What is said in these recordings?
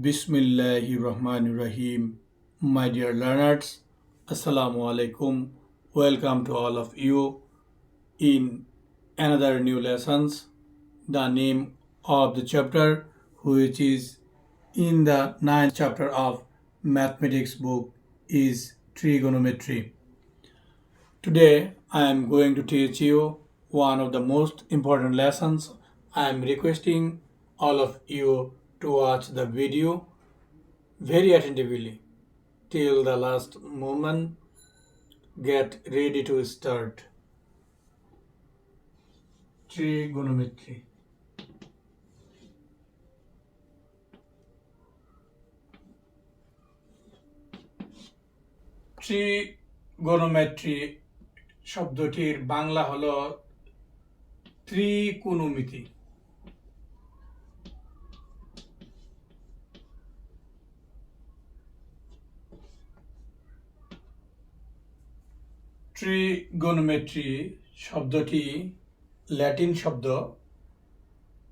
Bismillahir Rahmanir Rahim. My dear learners, Assalamu alaikum. Welcome to all of you in another new lessons. The name of the chapter, which is in the ninth chapter of mathematics book, is trigonometry. Today, I am going to teach you one of the most important lessons. I am requesting all of you to watch the video very attentively till the last moment. Get ready to start. Trigonometry. Trigonometry শব্দটির বাংলা হলো ত্রিকোণমিতি trigonometry শব্দটি Latin শব্দ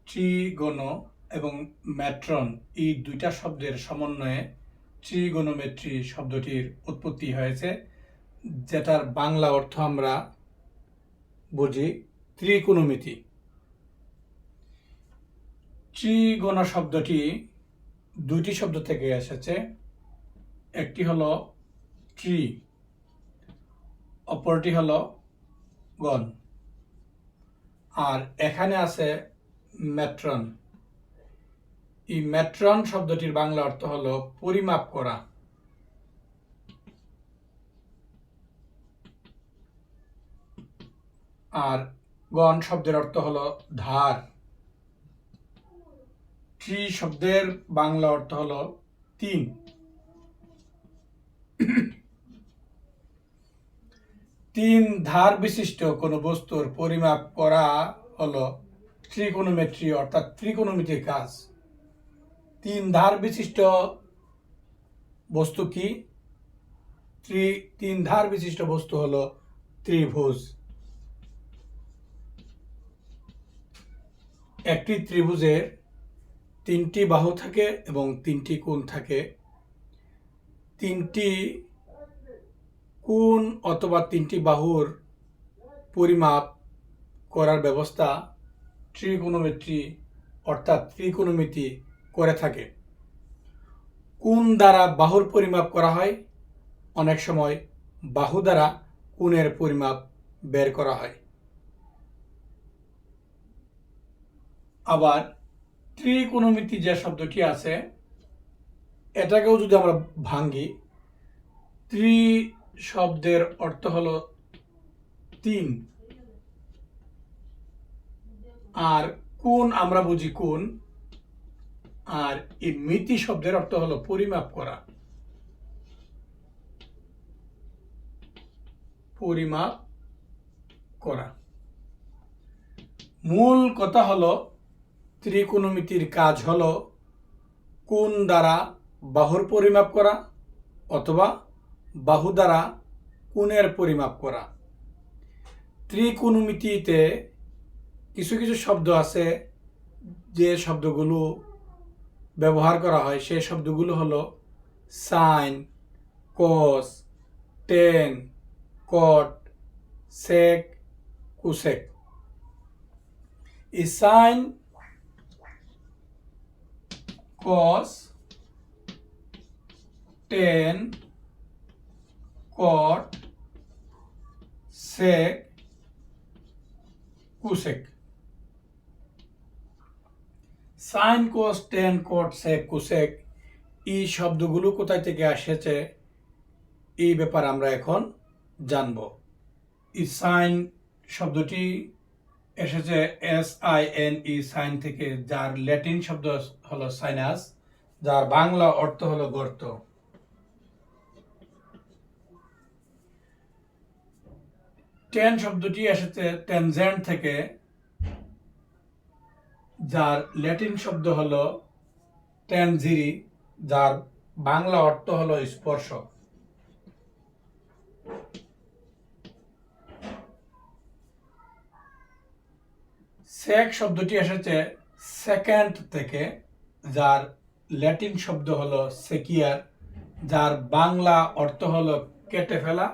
ট্রিগোনো এবং matron এই দুইটা শব্দের সমন্বয়ে ট্রিগোনোমেট্রি শব্দটির উৎপত্তি হয়েছে, যেটার বাংলা অর্থ আমরা বুঝি ত্রিকোণমিতি। ত্রিগোণ শব্দটি দুইটি শব্দ থেকে এসেছে, একটি হলো ট্রি অপরটি হল গণ। আর এখানে আছে ম্যাট্রন এই ম্যাট্রন শব্দটির বাংলা অর্থ হলো পরিমাপ করা। আর গণ শব্দের অর্থ হলো ধার। ট্রি শব্দের বাংলা অর্থ হলো তিন। তিন ধার বিশিষ্ট কোনো বস্তুর পরিমাপ করা হলো ত্রিকোণমিত্রি অর্থাৎ ত্রিকোণমিতির কাজ। তিন ধার বিশিষ্ট বস্তু কি? ত্রি, তিন ধার বিশিষ্ট বস্তু হলো ত্রিভুজ। একটি ত্রিভুজের তিনটি বাহু থাকে এবং তিনটি কোণ থাকে। তিনটি কোণ অথবা তিনটি বাহুর পরিমাপ করার ব্যবস্থা ত্রিকোণমিত্রি অর্থাৎ ত্রিকোণমিতি করে থাকে? কোণ দ্বারা বাহুর পরিমাপ করা হয়? অনেক সময় বাহু দ্বারা কোণের পরিমাপ বের করা হয়। আবার ত্রিকোণমিতি যে শব্দটি আছে, এটাকেও যদি আমরা ভাঙ্গি ত্রি শব্দের অর্থ হলো তিন। আর কোন আমরা বুঝি কোন? আর এই মিতি শব্দের অর্থ হলো পরিমাপ করা। পরিমাপ করা। মূল কথা হলো ত্রিকোণমিতির কাজ হলো কোন দ্বারা বাহুর পরিমাপ করা অথবা বাহু দ্বারা কোণের পরিমাপ করা। ত্রিকোণমিতিতে কিছু কিছু শব্দ আছে, যে শব্দগুলো ব্যবহার করা হয়, সেই শব্দগুলো হলো sine, cos, tan, cot, sec, cosec. এই sine, cos, tan cot sec cosec. Sine cos tan cot sec cosec, এই শব্দগুলো কোথায় থেকে এসেছে এই ব্যাপার আমরা এখন জানব। এই সাইন শব্দটি এসেছে S I N E sine থেকে, যার ল্যাটিন শব্দ হলো সাইনাস, যার বাংলা অর্থ হলো গর্ত। টেন শব্দটি এসেছে টেনজেন্ট থেকে, যার ল্যাটিন শব্দ হল টেনজিরি যার বাংলা অর্থ হল স্পর্শ। সেক শব্দটি এসেছে সেকেন্ড থেকে, যার ল্যাটিন শব্দ হলো সেকিয়ার, যার বাংলা অর্থ হল কেটে ফেলা।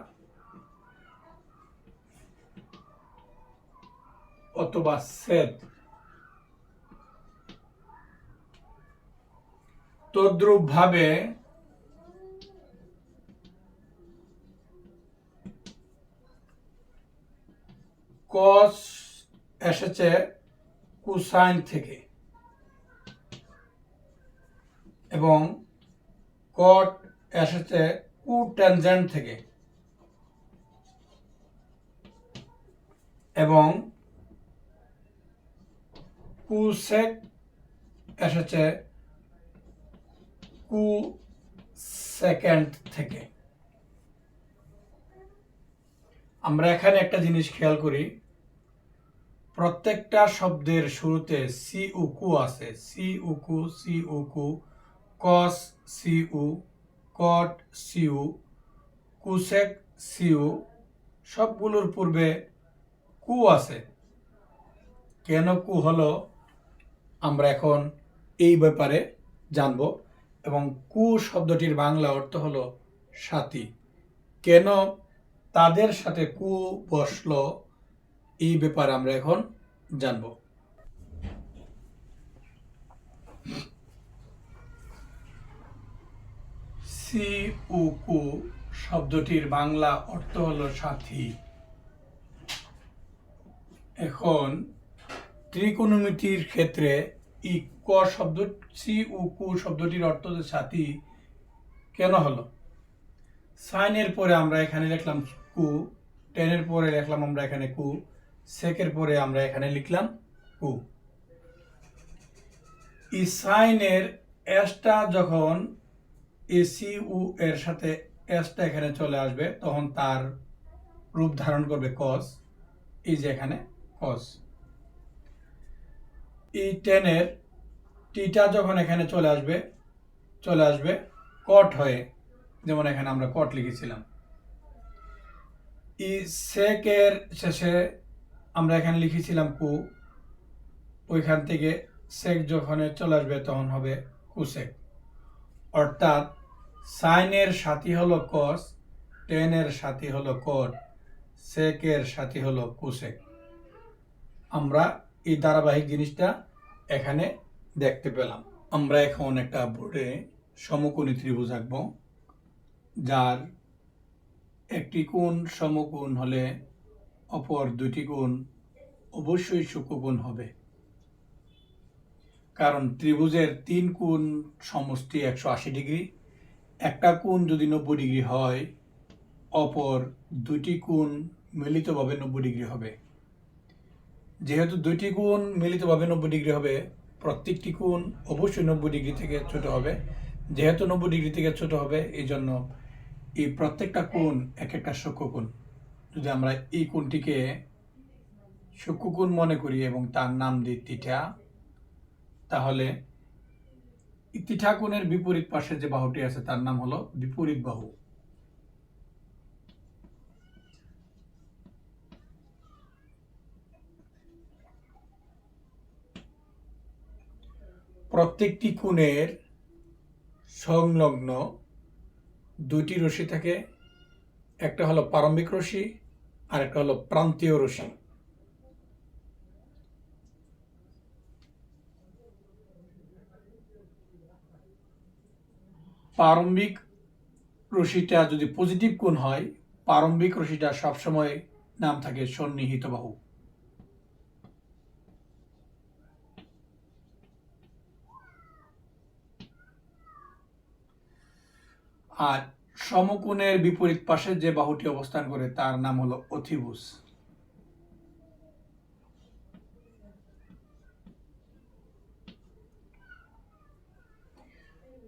অথবা সেদ। তদ্রূপ ভাবে কস এসেছে কুসাইন থেকে এবং কট এসেছে কু ট্যানজেন্ট থেকে এবং কুসেক এসেছে কু সেকেন্ড থেকে। আমরা এখানে একটা জিনিস খেয়াল করি। প্রত্যেকটা শব্দের শুরুতে সি উকু আছে। সি উকু C উকু cos C O cot C O cosec C O সবগুলোর পূর্বে কু আছে। কেন কু হলো? আমরা এখন এই ব্যাপারে জানব এবং কু শব্দটির বাংলা অর্থ হলো সাথী। কেন তাদের সাথে কু বসল এই ব্যাপারে আমরা এখন জানব। সি উ কু শব্দটির বাংলা অর্থ হলো সাথী। এখন ত্রিকোণমিতির ক্ষেত্রে ই ক শব্দ সি উ কু শব্দটির অর্থ হচ্ছে সাথী। কেন হলো? সাইনের পরে আমরা এখানে লিখলাম কু টেনের পরে লিখলাম আমরা এখানে কু সেকের পরে আমরা এখানে লিখলাম কু। এই সাইনের এসটা যখন এসি উ এর সাথে এসটা এখানে চলে আসবে, তখন তার রূপ ধারণ করবে কস এই যে এখানে কস এই টেনের টিটা যখন এখানে চলে আসবে চলে আসবে কট হয়ে, যেমন এখানে আমরা কট লিখেছিলাম। ই সেকের শেষে আমরা এখানে লিখেছিলাম কু, ওইখান থেকে সেক যখন চলে আসবে তখন হবে কুসেক অর্থাৎ সাইনের সাথী হলো কস টেনের সাথী হলো কট সেকের সাথী হলো কুসেক আমরা এই ধারাবাহিক জিনিসটা এখানে দেখতে পেলাম। আমরা এখন একটা বোর্ডে সমকোণী ত্রিভুজ আঁকবো, যার একটি কোণ সমকোণ হলে অপর দুটি কোণ অবশ্যই সূক্ষ্মকোণ হবে। কারণ ত্রিভুজের তিন কোণ সমষ্টি একশো আশি ডিগ্রি, একটা কোণ যদি নব্বই ডিগ্রি হয়, অপর দুটি কোণ মিলিতভাবে নব্বই ডিগ্রি হবে। যেহেতু দুইটি কোণ মিলিতভাবে নব্বই ডিগ্রি হবে, প্রত্যেকটি কোণ অবশ্যই নব্বই ডিগ্রি থেকে ছোট হবে। যেহেতু নব্বই ডিগ্রি থেকে ছোট হবে এই জন্য এই প্রত্যেকটা কোণ এক একটা সূক্ষ্মকোণ যদি আমরা এই কোণটিকে সূক্ষ্মকোণ মনে করি এবং তার নাম দিই তিঠা তাহলে তিঠা কোণের বিপরীত পাশে যে বাহুটি আছে, তার নাম হলো বিপরীত বাহু। প্রত্যেকটি কোণের সংলগ্ন দুটি রশি থাকে। একটা হলো প্রারম্ভিক রশি আর একটা হলো প্রান্তীয় রশি প্রারম্ভিক রশিটা যদি পজিটিভ কোণ হয়, প্রারম্ভিক রশিটা সবসময় নাম থাকে সন্নিহিত বাহু। আর সমকোণের বিপরীত পাশে যে বাহুটি অবস্থান করে, তার নাম হলো অথিভুজ।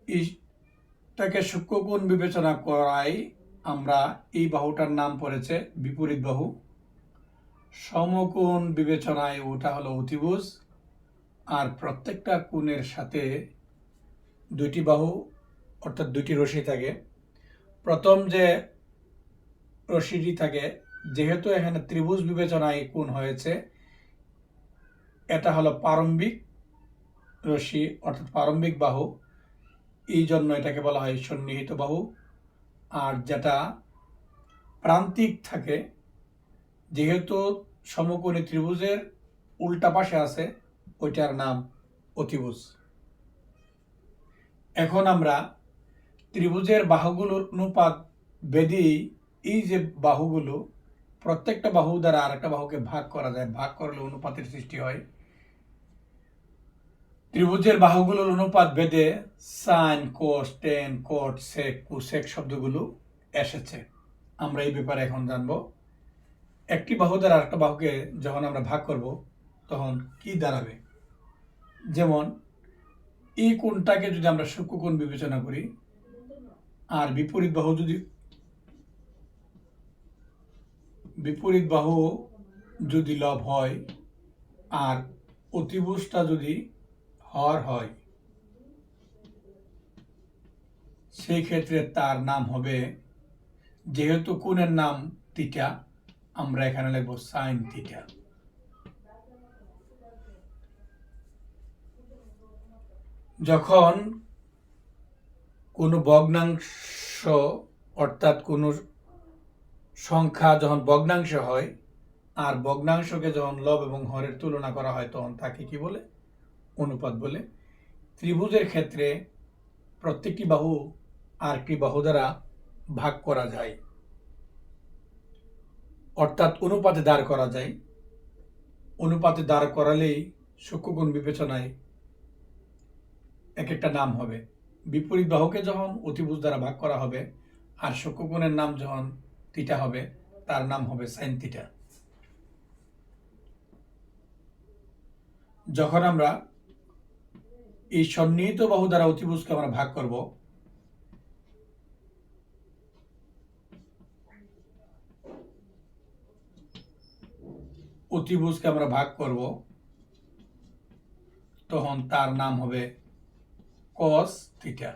এটাকে সূক্ষ্মকোণ বিবেচনা করায় আমরা এই বাহুটার নাম পড়েছে বিপরীত বাহু। সমকোণ বিবেচনায় ওটা হলো অতিভুজ আর প্রত্যেকটা কোণের সাথে দুইটি বাহু অর্থাৎ দুইটি রশি থাকে। প্রথম যে রশিটি থাকে, যেহেতু এখানে ত্রিভুজ বিবেচনায় কোণ হয়েছে, এটা হলো প্রারম্ভিক রশি অর্থাৎ প্রারম্ভিক বাহু। এই জন্য এটাকে বলা হয় সন্নিহিত বাহু। আর যেটা প্রান্তিক থাকে, যেহেতু সমকোণী ত্রিভুজের উল্টা পাশে আছে, ওইটার নাম অতিভুজ। এখন আমরা ত্রিভুজের বাহুগুলোর অনুপাত বেদি এই যে বাহুগুলো, প্রত্যেকটা বাহু দ্বারা আরেকটা বাহুকে ভাগ করা যায়, ভাগ করলে অনুপাতের সৃষ্টি হয়। ত্রিভুজের বাহুগুলোর অনুপাত বেদে sine, cos, tan, cot, sec, cosec শব্দগুলো এসেছে। আমরা এই ব্যাপারে এখন জানব। একটি বাহু দ্বারা আরেকটা বাহুকে যখন আমরা ভাগ করব, তখন কি দাঁড়াবে? যেমন, এই কোণটাকে যদি আমরা সূক্ষ্মকোণ বিবেচনা করি আর বিপরীত বাহু যদি, বিপরীত বাহু যদি লব হয় আর অতিভুজটা যদি হর হয়, সেই ক্ষেত্রে তার নাম হবে, যেহেতু কোণের নাম তিটা আমরা এখানে লিখব সাইন তিটা যখন কোনো ভগ্নাংশ, অর্থাৎ কোনো সংখ্যা যখন ভগ্নাংশ হয়, আর ভগ্নাংশকে যখন লব এবং হরের তুলনা করা হয়, তখন তাকে কি বলে? অনুপাত বলে। ত্রিভুজের ক্ষেত্রে প্রত্যেকটি বাহু আর আরেকটি বাহু দ্বারা ভাগ করা যায়। অর্থাৎ অনুপাতে দাঁড় করা যায়। অনুপাতে দাঁড় করালেই সূক্ষ্মগুণ বিবেচনায় এক একটা নাম হবে। বিপরীত বাহুকে যখন অতিভুজ দ্বারা ভাগ করা হবে, আর সূক্ষ্মগুণের নাম যখন তিটা হবে, তার নাম হবে সাইন তিটা যখন আমরা এই সন্নিহিত বাহু দ্বারা অতিভুজকে আমরা ভাগ করব, অতিভুজকে আমরা ভাগ করব, তখন তার নাম হবে কস থিটা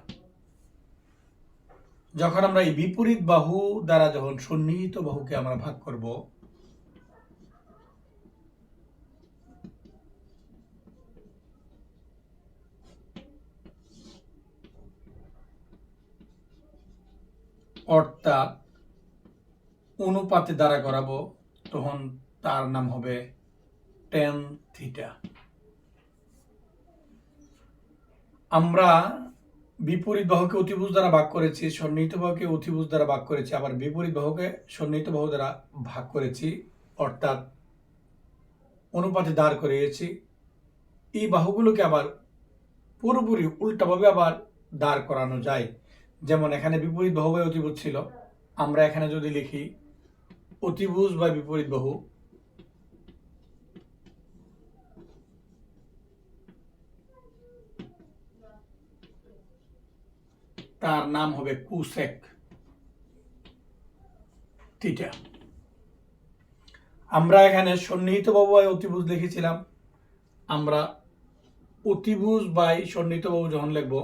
যখন আমরা এই বিপরীত বাহু দ্বারা যখন সন্নিহিত বাহুকে আমরা ভাগ করব, অর্থাৎ অনুপাতে দ্বারা করাবো তখন তার নাম হবে টেন থিটা আমরা বিপরীত বাহুকে অতিভুজ দ্বারা ভাগ করেছি, সন্নিহিত বাহুকে অতিভুজ দ্বারা ভাগ করেছি, আবার বিপরীত বাহুকে সন্নিহিত বাহু দ্বারা ভাগ করেছি, অর্থাৎ অনুপাতে দাঁড় করিয়েছি। এই বাহুগুলোকে আবার পুরোপুরি উল্টাভাবে আবার দাঁড় করানো যায়। যেমন এখানে বিপরীত বাহু বা অতিভুজ ছিল, আমরা এখানে যদি লিখি অতিভুজ বা বিপরীত বাহু তার নাম হবে কুসেক। থিটা। আমরা এখানে সন্নিহিত বাবু বাই অতিভুজ লিখেছিলাম। আমরা অতিভুজ বাই সন্নিহিত বাবু যখন লিখব,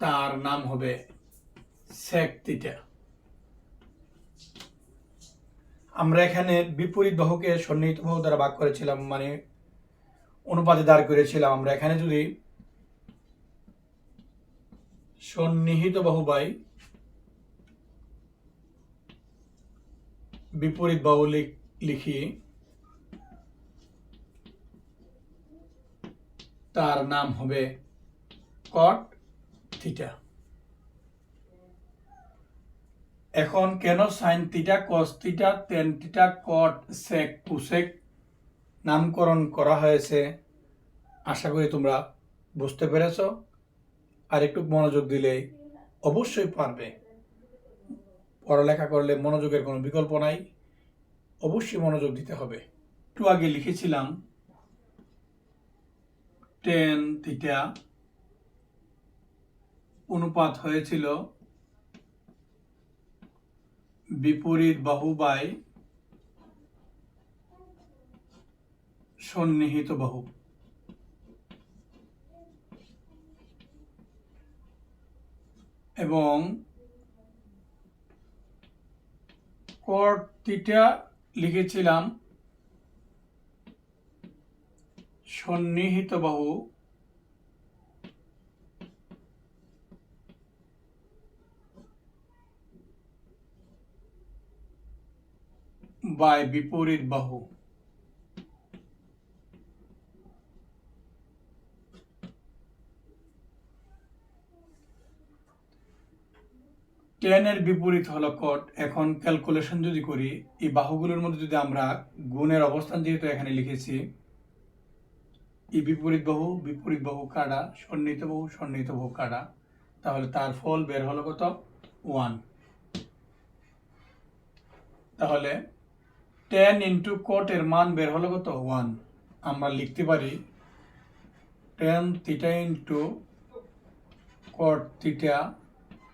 তার নাম হবে সেক থিটা। আমরা এখানে বিপরীত বাহুকে সন্নিহিত বাহু দ্বারা ভাগ করেছিলাম মানে অনুপাতে দাঁড় করেছিলাম আমরা। এখানে যদি সন্নিহিত বাহু বাই বিপরীত বাহু লিখি তার নাম হবে কট থিটা এখন কেন sine theta cos theta tan theta cot sec cosec নামকরণ করা হয়েছে? আশা করি তোমরা বুঝতে পেরেছ। আর একটু মনোযোগ দিলে অবশ্যই পারবে। পড়ালেখা করলে মনোযোগের কোনো বিকল্প নাই। অবশ্যই মনোযোগ দিতে হবে। একটু আগে লিখেছিলাম টেন থিটা অনুপাত হয়েছিল বিপরীত বাহুবায় সন্নিহিত বাহু। এবং কর্তিটা লিখেছিলাম সন্নিহিত বাহু বাই বিপরীত বাহু টেনের বিপরীত হলো কট এখন ক্যালকুলেশন যদি করি, এই বাহুগুলোর মধ্যে যদি আমরা গুণের অবস্থান যেহেতু এখানে লিখেছি, এই বিপরীত বাহু বিপরীত বাহু কাটা সন্নিহিত বাহু সন্নিহিত বাহু কাটা, তাহলে তার ফল বের হলো কত? ওয়ান তাহলে টেন ইন্টু কোটের মান বের হলো কত? ওয়ান আমরা লিখতে পারি tan theta into cot theta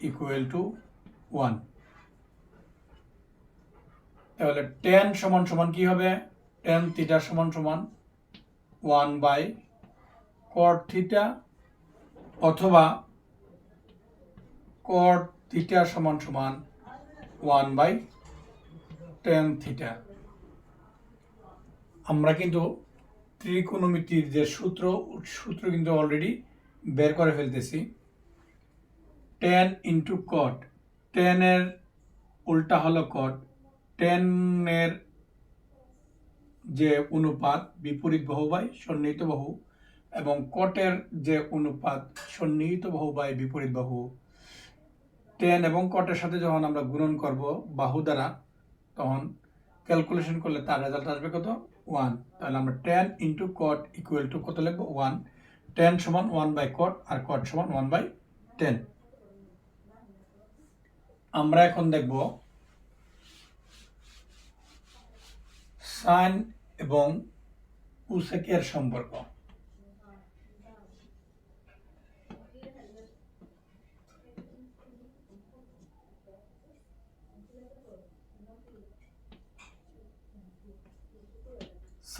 equal to one তাহলে টেন সমান সমান কি হবে? টেন থিটা সমান সমান ওয়ান বাই কট থিটা অথবা কট থিটা সমান সমান ওয়ান বাই টেন থিটা আমরা কিন্তু ত্রিকোণমিতির যে সূত্র সূত্র কিন্তু অলরেডি বের করে ফেলতেছি। টেন ইন্টু কট টেনের উল্টা হলো কট টেনের যে অনুপাত বিপরীত বাহু বাই সন্নিহিত বাহু, এবং কটের যে অনুপাত সন্নিহিত বাহু বাই বিপরীত বাহু। টেন এবং কটের সাথে যখন আমরা গুণন করব বাহু দ্বারা, তখন ক্যালকুলেশন করলে তার রেজাল্ট আসবে কত? ওয়ান তাহলে আমরা tan into cot equal to কত লিখব? ওয়ান টেন সমান ওয়ান বাই কট আর কট সমান ওয়ান বাই টেন আমরা এখন দেখব সাইন এবং কুসেকের সম্পর্ক।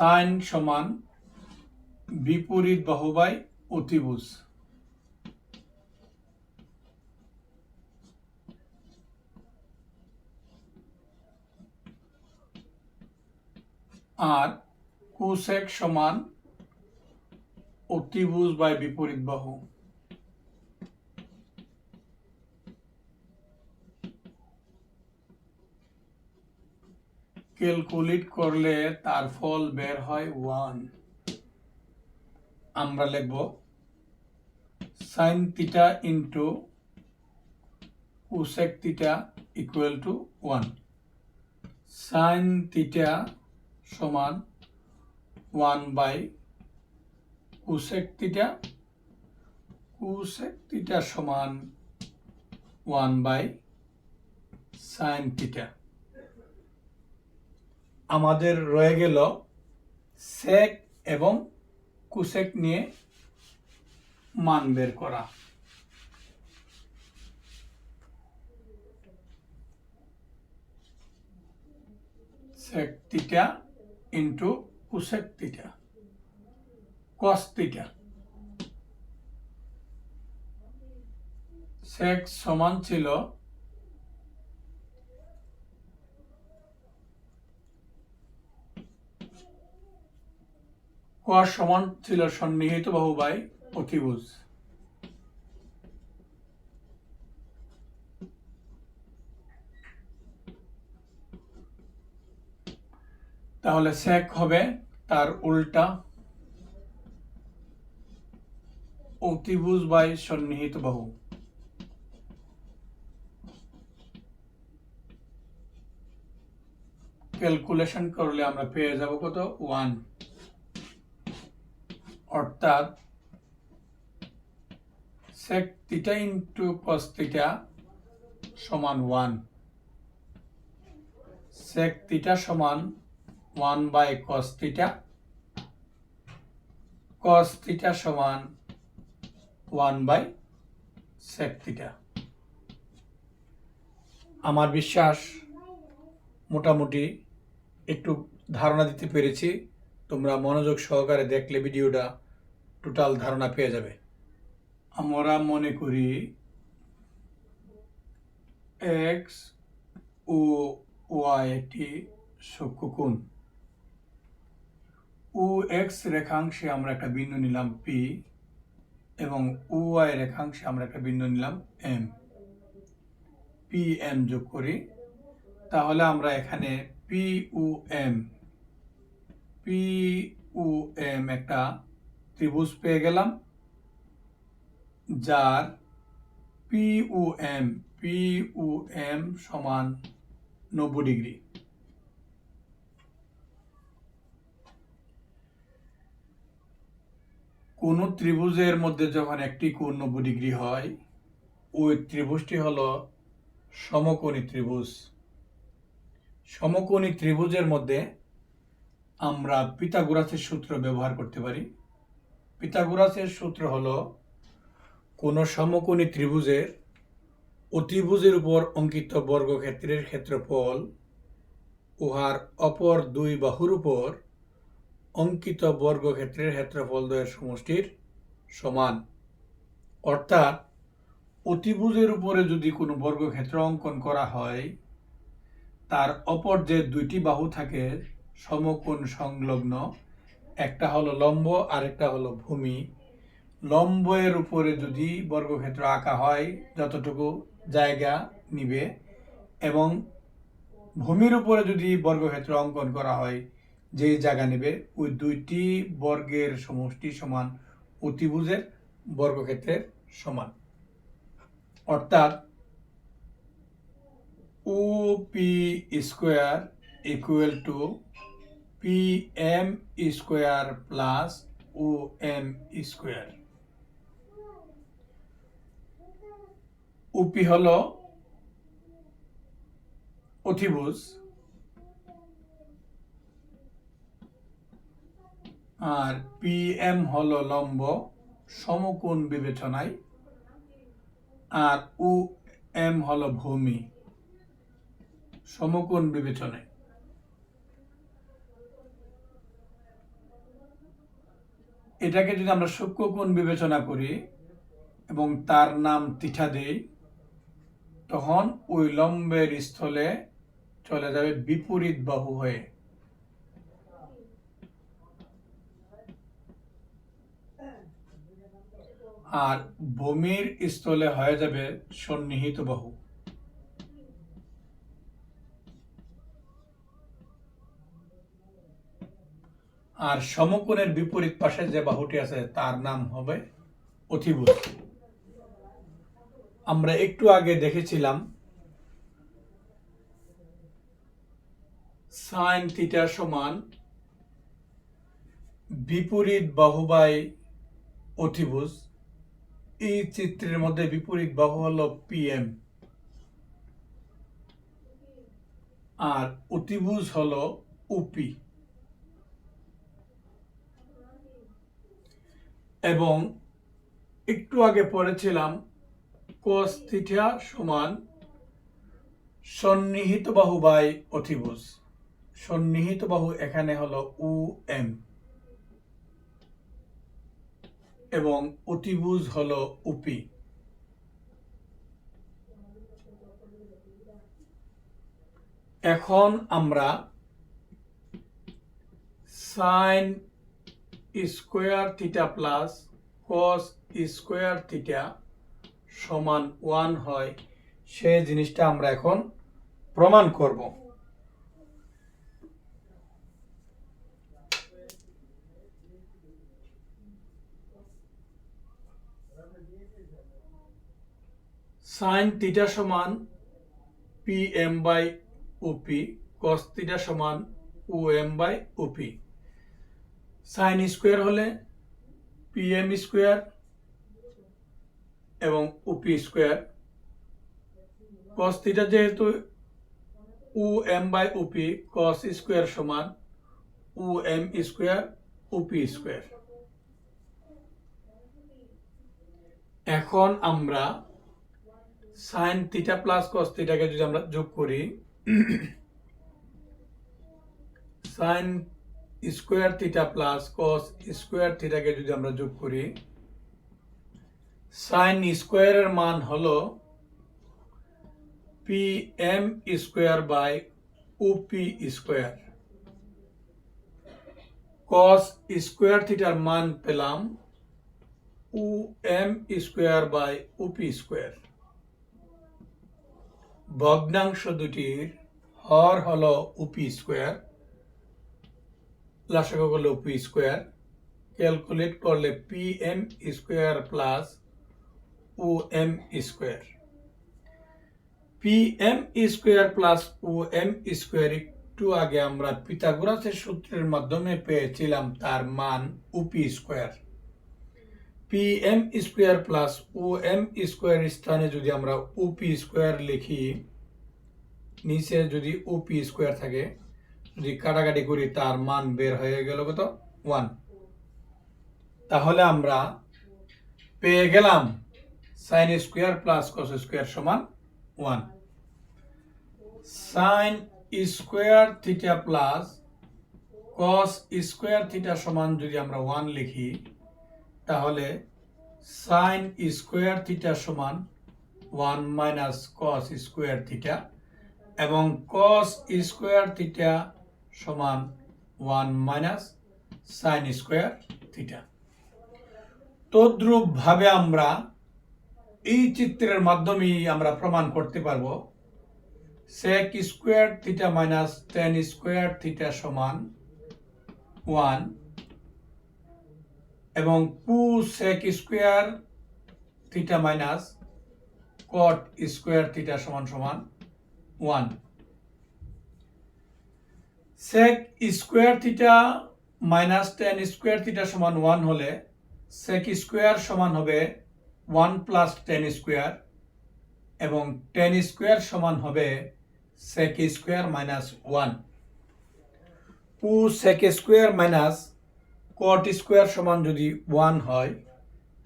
সাইন সমান বিপরীত বাহুবাই অতিভুজ। আর কোসেক সমান অতিভুজ বাই বিপরীত বাহু। ক্যালকুলেট করলে তার ফল বের হয় ওয়ান আমরা লিখব sine theta into cosec theta equal to one sine theta সমান one by cosec theta cosec theta সমান ওয়ান বাই সাইন থিটা আমাদের রয়ে গেল সেক এবং কুসেক নিয়ে মান বের করা। সেক তিটা ইন্টু কুসেক তিটা কস তিটা সেক সমান ছিল cos সমান ছিল সন্নিহিত বাহু বাই অতিভুজ। তাহলে সেক হবে তার উল্টা অতিভুজ বাই সন্নিহিত বাহু। ক্যালকুলেশন করলে আমরা পেয়ে যাব কত? ওয়ান অর্থাৎ sec theta into cos theta সমান ওয়ান সেক থিটা সমান one by cos theta cos theta সমান ওয়ান বাই সেক থিটা আমার বিশ্বাস, মোটামুটি একটু ধারণা দিতে পেরেছি। তোমরা মনোযোগ সহকারে দেখলে ভিডিওটা টোটাল ধারণা পেয়ে যাবে। আমরা মনে করি এক্স ও ওয়াই একটি সূক্ষ্মকোণ ও এক্স রেখাংশে আমরা একটা বিন্দু নিলাম পি এবং ও ওয়াই রেখাংশে আমরা একটা বিন্দু নিলাম এম পি এম যোগ করি। তাহলে আমরা এখানে P O M P M একটা ত্রিভুজ পেয়ে গেলাম, যার P O M P M সমান নব্বই ডিগ্রি। কোন ত্রিভুজের মধ্যে যখন একটি কোণ নব্বই ডিগ্রি হয়, ওই ত্রিভুজটি হলো সমকোণী ত্রিভুজ। সমকোণী ত্রিভুজের মধ্যে আমরা পিথাগোরাসের সূত্র ব্যবহার করতে পারি। পিথাগোরাসের সূত্র হল, কোন সমকোণী ত্রিভুজের অতিভুজের উপর অঙ্কিত বর্গক্ষেত্রের ক্ষেত্রফল উহার অপর দুই বাহুর উপর অঙ্কিত বর্গক্ষেত্রের ক্ষেত্রফল দ্বয়ের সমষ্টির সমান। অর্থাৎ, অতিভুজের উপরে যদি কোনো বর্গক্ষেত্র অঙ্কন করা হয়, তার অপর যে দুইটি বাহু থাকে সমকোণ সংলগ্ন। একটা হলো লম্ব আর একটা হলো ভূমি। লম্বের উপরে যদি বর্গক্ষেত্র আঁকা হয়, যতটুকু জায়গা নিবে, এবং ভূমির উপরে যদি বর্গক্ষেত্র অঙ্কন করা হয়, যে জায়গা নেবে, ওই দুইটি বর্গের সমষ্টি সমান অতিভুজের বর্গক্ষেত্রের সমান। অর্থাৎ O P square equal to P M square plus O M square O P হল অতিভুজ। আর পি এম হল লম্ব, সমকোণ বিবেচনায়। আর উ এম হল ভূমি, সমকোণ বিবেচনায়। এটাকে যদি আমরা সূক্ষ্মকোণ বিবেচনা করি এবং তার নাম তিঠা দেই, তখন ওই লম্বের স্থলে চলে যাবে বিপরীত বাহু হয়ে। আর ভূমির স্থলে হয়ে যাবে সন্নিহিত বাহু। আর সমকোণের বিপরীত পাশে যে বাহুটি আছে, তার নাম হবে অতিভুজ। আমরা একটু আগে দেখেছিলাম সাইন থিটা সমান বিপরীত বাহুবাই অতিভুজ। এই চিত্রের মধ্যে বিপরীত বাহু হলো পিএম আর অতিভুজ হলো উপি এবং একটু আগে পড়েছিলাম কোস থিটা সমান সন্নিহিত বাহু বাই অতিভুজ সন্নিহিত বাহু এখানে হলো উ এম এবং অতিভুজ হলো উপি। এখন আমরা sine square theta plus cos square theta সমান ওয়ান হয় সে জিনিসটা আমরা এখন প্রমাণ করব। সাইন থিটা সমান P M by O P cos theta সমান O M by O P sine square হলে পি এম স্কোয়ার এবং O P square cos theta যেহেতু O M by O P cos square সমান O M square O P square এখন আমরা sine theta plus cos থিটাকে যদি আমরা যোগ করি sine square theta plus cos square থিটাকে যদি আমরা যোগ করি, সাইন স্কোয়ারের মান হলো P M square by O P square. Cos square থিটার মান পেলাম O M square by O P square. ভগ্নাংশ দুটির হর হলো উপি স্কোয়ার। লাসাগু করলে উপি স্কোয়ার ক্যালকুলেট করলে P M square plus O M square. P M square plus O M square একটু আগে আমরা পিথাগোরাসের সূত্রের মাধ্যমে পেয়েছিলাম তার মান O P square. P M square plus O M square স্থানে যদি আমরা উপি স্কোয়ার লিখি, নিচে যদি উপি স্কোয়ার থাকে যদি কাটাকাটি করি, তার মান বের হয়ে গেল কত? ওয়ান তাহলে আমরা পেয়ে গেলাম sine square plus cos square সমান one sine square theta plus cos square theta সমান যদি আমরা ওয়ান লিখি, তাহলে সাইন স্কোয়ার থিটা সমান one minus cos square theta এবং কস স্কোয়ার থিটা সমান one minus sine square theta. তদ্রূপভাবে আমরা এই চিত্রের মাধ্যমেই আমরা প্রমাণ করতে পারব sec square theta minus tan square theta সমান ওয়ান এবং two sec square theta minus cot square theta সমান সমান one. Sec square theta minus tan square theta সমান ওয়ান হলে সেক স্কোয়ার সমান হবে ওয়ান প্লাস টেন স্কোয়ার এবং tan square সমান হবে sec square minus one two sec square minus cot square সমান যদি ওয়ান হয়,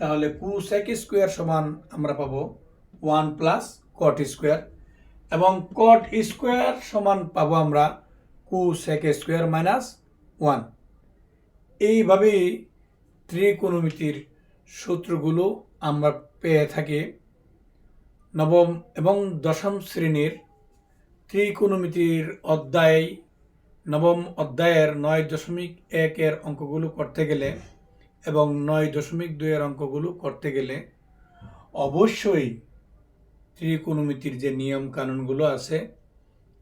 তাহলে টু সেক স্কোয়ার সমান আমরা পাবো ওয়ান প্লাস কট স্কোয়ার এবং কট স্কোয়ার সমান পাবো আমরা কু সেক স্কোয়ার মাইনাস ওয়ান এইভাবেই ত্রিকোণমিতির সূত্রগুলো আমরা পেয়ে থাকি। নবম এবং দশম শ্রেণির ত্রিকোণমিতির অধ্যায়, নবম অধ্যায়ের নয় দশমিক একের অঙ্কগুলো করতে গেলে এবং নয় দশমিক দুইয়ের অঙ্কগুলো করতে গেলে অবশ্যই ত্রিকোণমিতির যে নিয়ম কানুনগুলো আছে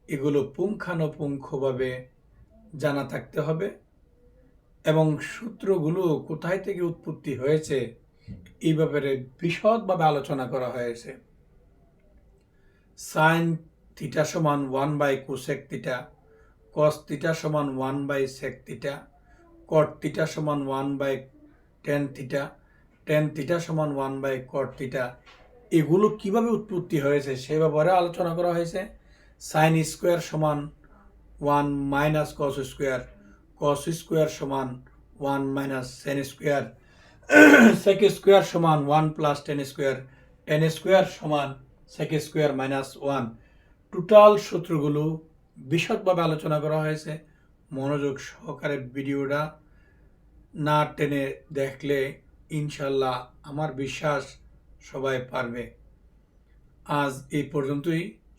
এগুলো পুঙ্খানুপুঙ্খভাবে জানা থাকতে হবে। এবং সূত্রগুলো কোথায় থেকে উৎপত্তি হয়েছে, এই ব্যাপারে বিশদভাবে আলোচনা করা হয়েছে। সাইন থিটা সমান one by cosec theta cos theta সমান one by sec theta cot theta সমান one by tan theta tan theta সমান ওয়ান বাই কট থিটা এগুলো কীভাবে উৎপত্তি হয়েছে সে ব্যাপারে আলোচনা করা হয়েছে। সাইন স্কোয়ার সমান one minus cos square cos square সমান one minus sine square sec square সমান one plus tan square tan square সমান sec square minus one total সূত্রগুলো বিশদভাবে আলোচনা করা হয়েছে। মনোযোগ সহকারে ভিডিওটা না টেনে দেখলে ইনশাল্লাহ আমার বিশ্বাস সবাই পারবে। আজ এই পর্যন্তই।